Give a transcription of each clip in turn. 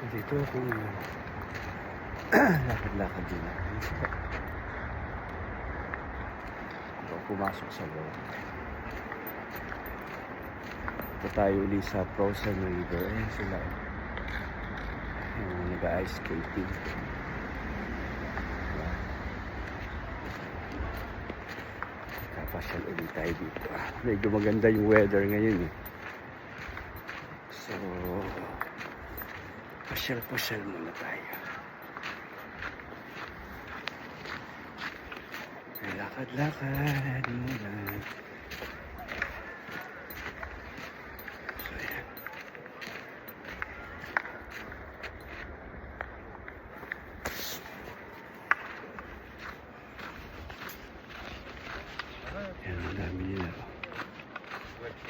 So dito ako lakad-lakad din ako. Ako pumasok sa loob. Ito tayo uli sa Frozen River. Ayan sila. Yung nag-ice skating. Kapasyal ulit tayo dito. Medyo maganda yung weather ngayon eh. So, pasyal-pasyal muna tayo. Lakad-lakad muna. So, ayan. Ayan, ang dami nila.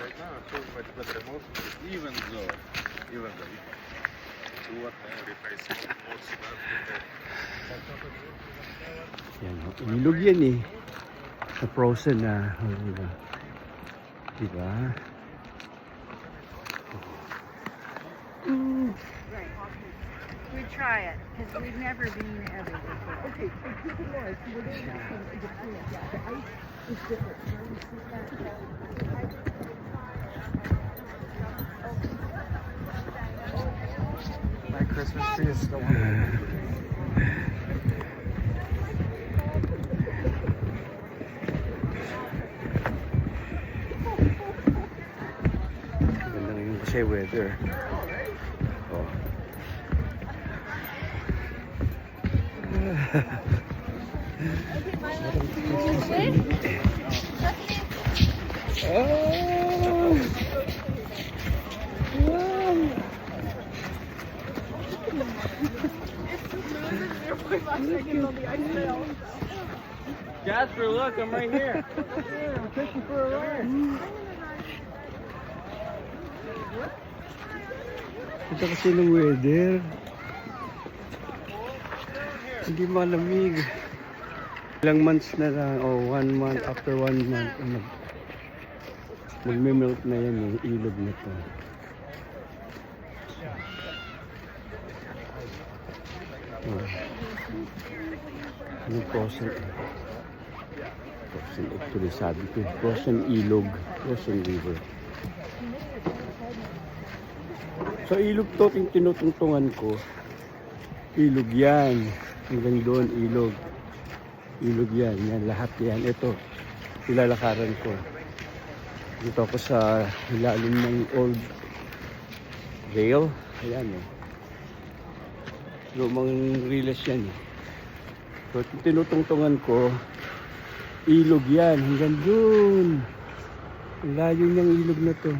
Right now, I feel much better emotion, even though, even though, Yan, oh. ilog yan eh. Sa frozen na. Oh, diba? Diba? Right. We try it because we've never been ever before. Okay, keep in mind, we're going to the. Yeah, the ice is different. Christmas tree is still Ganda ngayon kasi weather. Oh. Oh! Jasper, look, I'm right here. I'm taking for a ride. Ito kasi ng weather. Hindi malamig. Ilang months na lang, o oh, one month, after one month, ano, magme-melt na yan yung ilog na to. Anong frozen? Frozen actually sabi ko. Frozen ilog. Frozen river. So ilog to, yung tinutungtungan ko. Ilog yan. Hanggang doon, ilog. Ilog yan. Yan, lahat yan. Ito, ilalakaran ko. Dito ako sa ilalim ng old rail. Ayan eh. Lumang riles yan eh. So, tinutungtungan ko, ilog yan. Hanggang doon. Ang layo niyang ilog na to.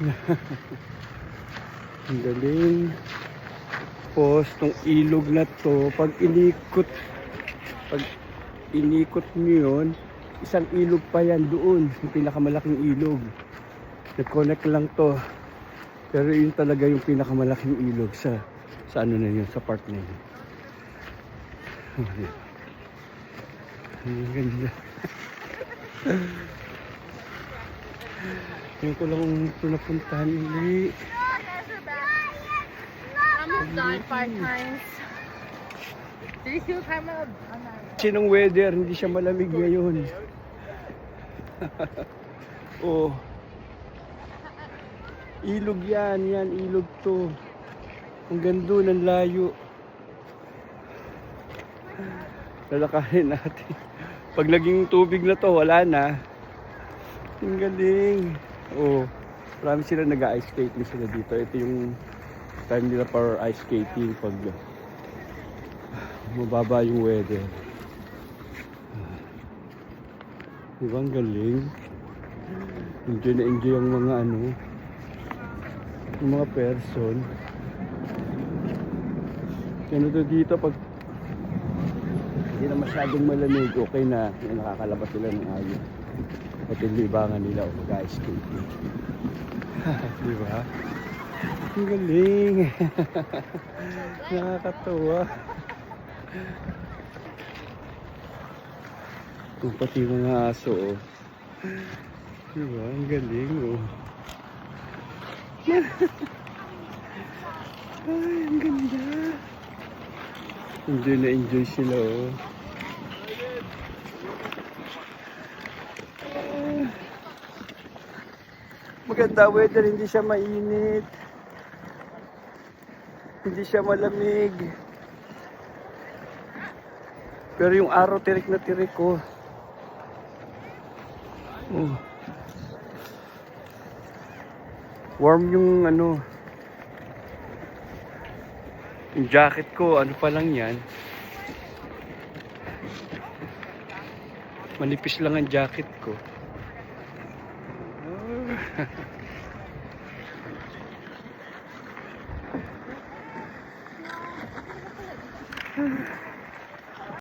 Ang galing. Tapos, tong ilog na to, pag inikot, pag inikot nyo yun, isang ilog pa yan doon, yung pinakamalaking ilog. Nag-connect lang to. Pero yun talaga yung pinakamalaking ilog sa sa ano na yun, sa part na yun. Ang ganda. Ngayon ko lang ito napuntahan ulit. Almost died five times. Did you see what time of? I'm not. Kasi ng weather, hindi siya malamig ngayon. oh. Ilog yan, yan, ilog to. Ang gando ng layo. Lalakarin natin. Pag naging tubig na to, wala na. Ang galing. Oh, marami sila nag-ice skate na sila dito. Ito yung time nila for ice skating pag mababa yung weather. Diba ang galing? Enjoy na enjoy ang mga ano, yung mga person. Ano to dito pag hindi na masyadong malamig, okay na. Yung nakakalabas sila ng ayos. At yung libangan nila o mag-ice skating. Di ba? Ang galing. Nakakatawa. Kung pati mga aso, oh. Diba? Ang galing, oh. Ay, ang ganda. Enjoy na enjoy sila, oh. Maganda weather, hindi siya mainit. Hindi siya malamig. Pero yung araw tirik na tirik ko. Oh. Warm yung ano. Yung jacket ko, ano pa lang yan. Manipis lang ang jacket ko. Oh.